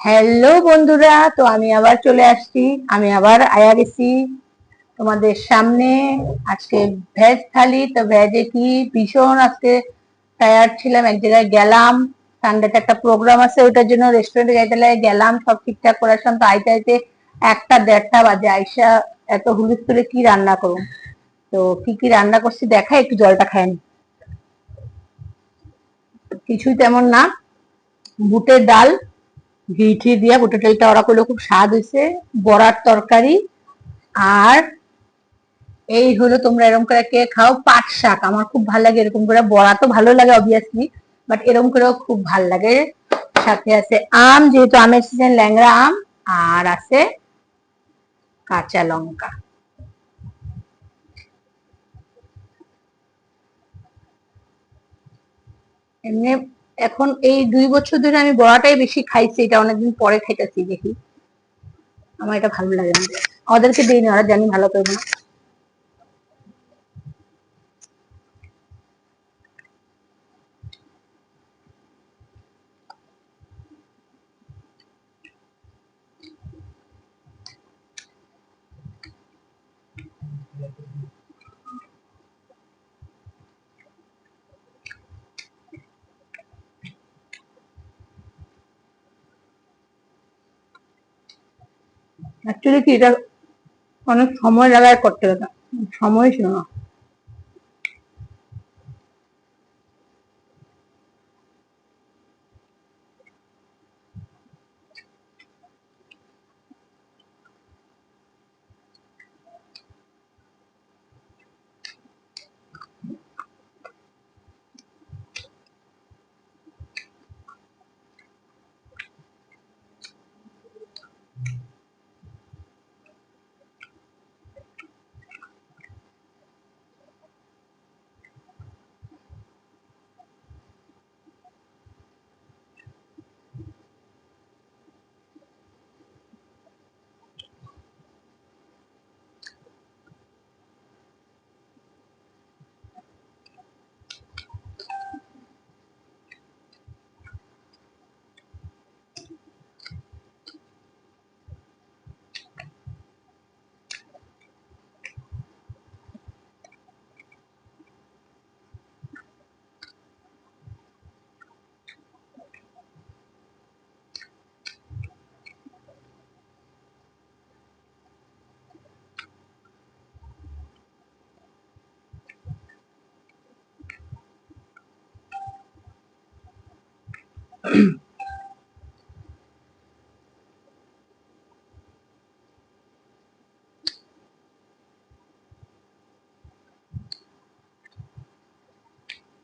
Hello বন্ধুরা। তো আমি আবার চলে আসছি। আমি আবার আয়া গেছি তোমাদের সামনে। আজকে ভেজ থালি। তো ভেজে কি ভীষণ আজকে টায়ার্ড ছিলাম। এক জায়গায় গেলাম। সানডেতে একটা প্রোগ্রাম আছে, ওইটার জন্য রেস্টুরেন্টে যাইতে লাগে। গেলাম, সব ঠিকঠাক করে আসলাম। তো আইতে আইতে একটা দেড়টা বাজে। আইসা এত হুলুস্থুলে কি রান্না করুন তো কি কি রান্না করছি দেখা একটু জলটা খায়নি কিছুই তেমন না। বুটের ডাল ঘি ঠি দিয়া গোটা ডালটা ওরা করলে খুব স্বাদ হয়েছে বড়ার তরকারি। আর এই হলো তোমরা এরকম করে কে খাও পাট শাক। আমার খুব ভালো লাগে এরকম করে। বড়া তো ভালো লাগে অবভিয়াসলি বাট এরকম করেও খুব ভালো লাগে। সাথে আছে আম, যেহেতু আমের সিজন ল্যাংড়া আম। আর আছে কাঁচা লঙ্কা। এমনি এখন এই দুই বছর ধরে আমি বড়াটাই বেশি খাইছি, এটা অনেকদিন পরে খাইতেছি দেখি। আমার এটা ভালো লাগে না। ওদেরকে দিই না ওরা জানি ভালো করে না। অ্যাকচুয়ালি কি এটা অনেক সময় লাগায় করতে হবে সময় ছিল না।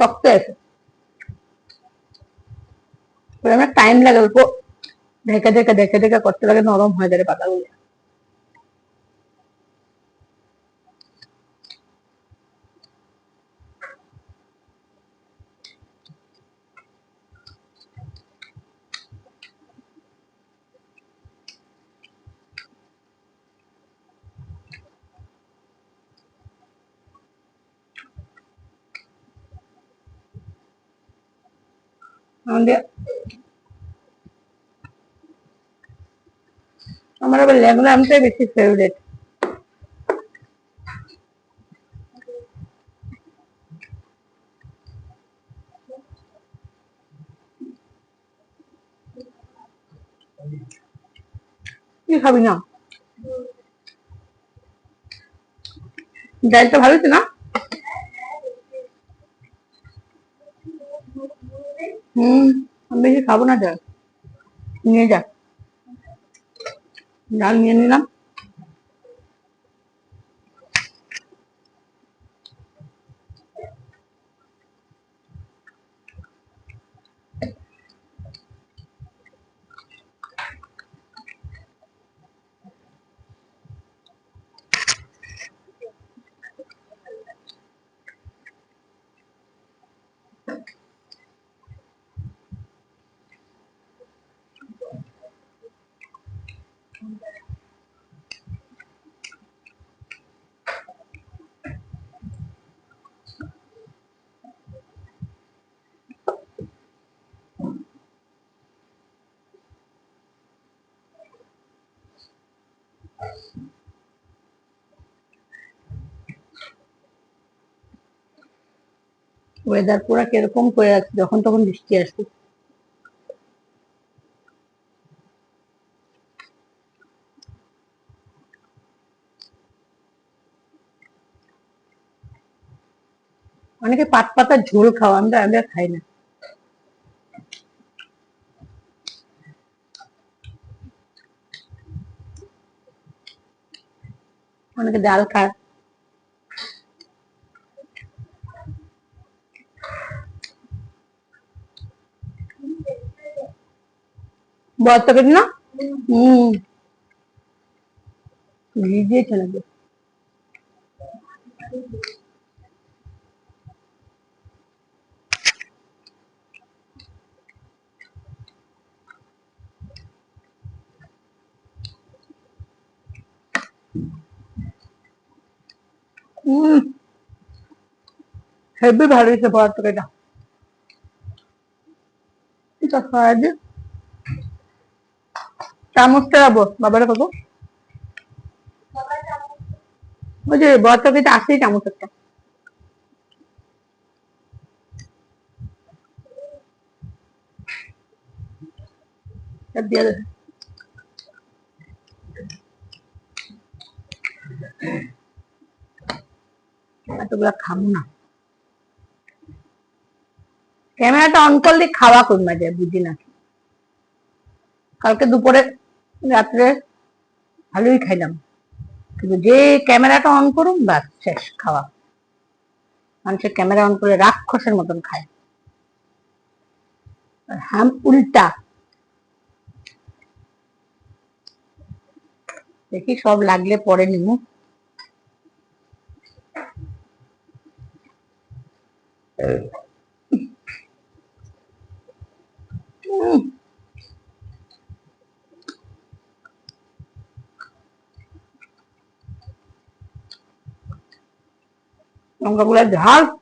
শক্ত আছে টাইম লাগে অল্প। ঢেকে ঢেকে ঢেকে ঢেকে করতে লাগে, নরম হয়ে যাবে পাতাগুলো। আমাদের আমার আবার ল্যাংড়া আমটাই বেশি ফেভারিট কি খাবি না ডালটা ভালো হচ্ছে না হুম আমি বেশি খাব না ডাল নিয়ে যা ডাল নিয়ে নিলাম ওয়েদার পুরা কীরকম করে আছে যখন তখন বৃষ্টি আসছে অনেকে পাত পাতার ঝোল খাওয়া, আমরা আমরা খাই না। অনেকে ডাল খায়। বর্তা কেটে না? হম ভিজিয়েছে নাকি হম হেবি ভালো হয়েছে বর্তা কেটা এটা খাওয়া দিয়ে চামচটা যাব বাবারা কত ওই যে বর্তকিতে আসেই চামচ একটা দিয়ে দেবে এতগুলা খাব না। ক্যামেরাটা অন করলে খাওয়া বুঝি কালকে দুপুরে, রাত্রে ভালোই খাইলাম। কিন্তু যে ক্যামেরাটা অন করুন শেষ, খাওয়া। মানুষের ক্যামেরা অন করে রাক্ষসের মতন খায়। হাম উল্টা। দেখি সব লাগলে পরে É. Hum. Onga gula.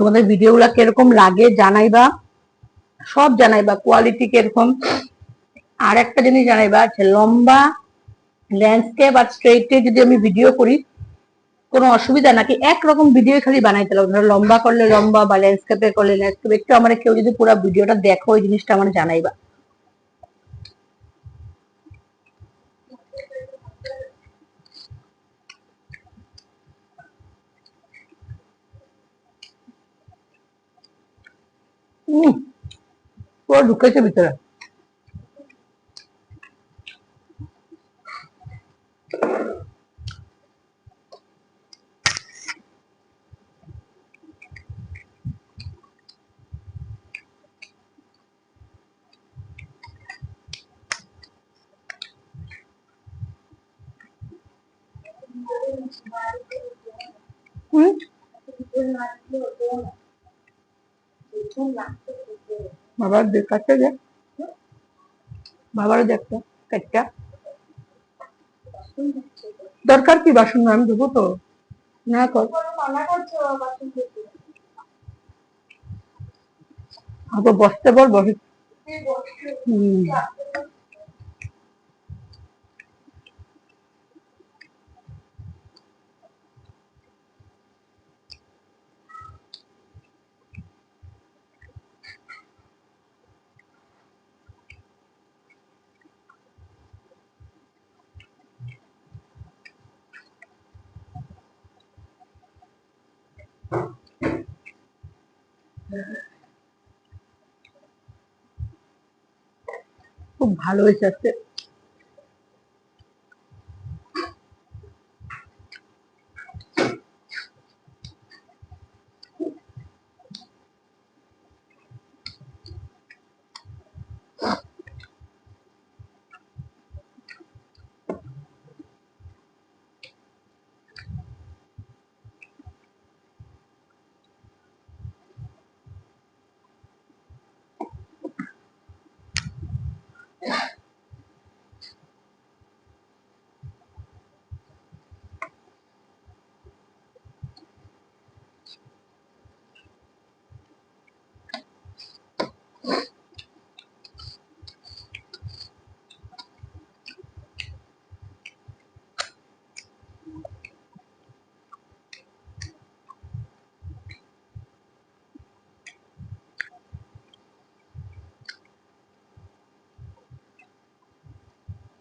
তোমাদের ভিডিও গুলা কীরকম লাগে জানাইবা? সব জানাইবা কোয়ালিটি কীরকম? আর একটা জিনিস জানাইবা আছে লম্বা ল্যান্ডস্কেপ আর স্ট্রেটে যদি আমি ভিডিও করি, কোনো অসুবিধা নাকি? একরকম ভিডিও খালি বানাইতে লাগবে। ধরো লম্বা করলে লম্বা বা ল্যান্ডস্কেপে করলে ল্যান্ডস্কেপ একটু আমার কেউ যদি পুরো ভিডিওটা দেখো, ওই জিনিসটা আমার জানাইবা। হুম পুরো ঢুকেছে ভিতরে হুম বাবার বাবারও দেখতো দরকার কি বাসন? আমি দেবো তো। না কর। আগে বসতে বল, বসে। হুম। খুব ভালো হয়েছে আজকে।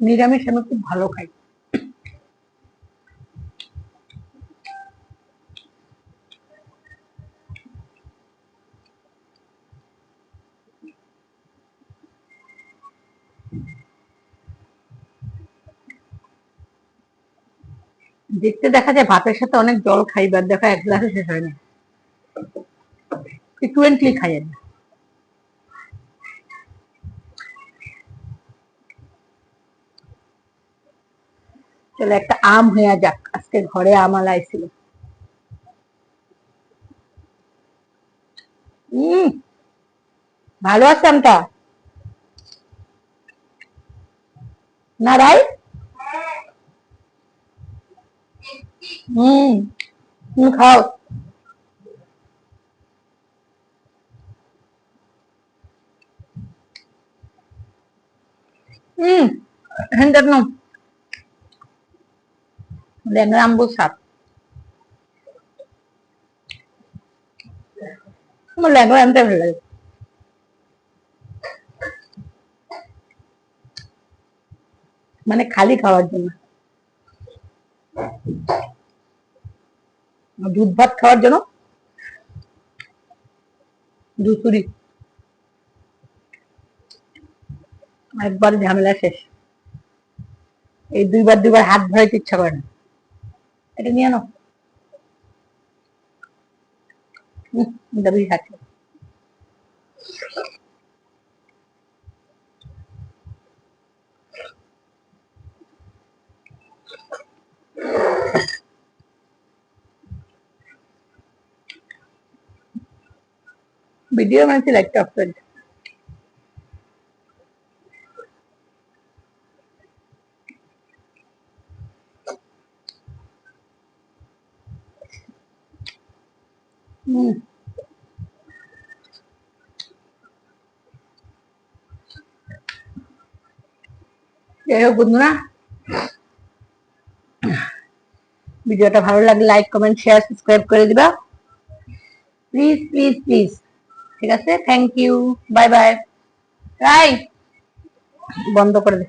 নিরামিষ আমি খুব ভালো খাই। দেখতে দেখা যায় ভাতের সাথে অনেক জল খাইবার দেখা এক গ্লাসে শেষ হয় না। ফ্রিকুয়েন্টলি খাই আমি। চলো একটা আম হইয়া যাক, আজকে ঘরে আম আলাইছিল হম ভালো আছে আমটা না রাই হুম তুমি খাও। হুম হ্যান্ডার নাও ল্যাংড়া আম্বু সাপ। আমার ল্যাংড়া আমটা ভালো লাগে মানে খালি খাওয়ার জন্য। দুধ ভাত খাওয়ার জন্য। দুসুরি একবার ঝামেলা শেষ। এই দুইবার দুইবার হাত ধরাইতে ইচ্ছা করে না। এটা নিয়ে আনো হুম, এটা বেশি খাচ্ছে ভিডিও বানাচ্ছি লাইটটা অফ যাই হোক বন্ধুরা। ভিডিওটা ভালো লাগলে লাইক, কমেন্ট শেয়ার সাবস্ক্রাইব করে দিবা। প্লিজ প্লিজ প্লিজ ঠিক আছে? Thank you bye bye Rai বন্ধ করে দে।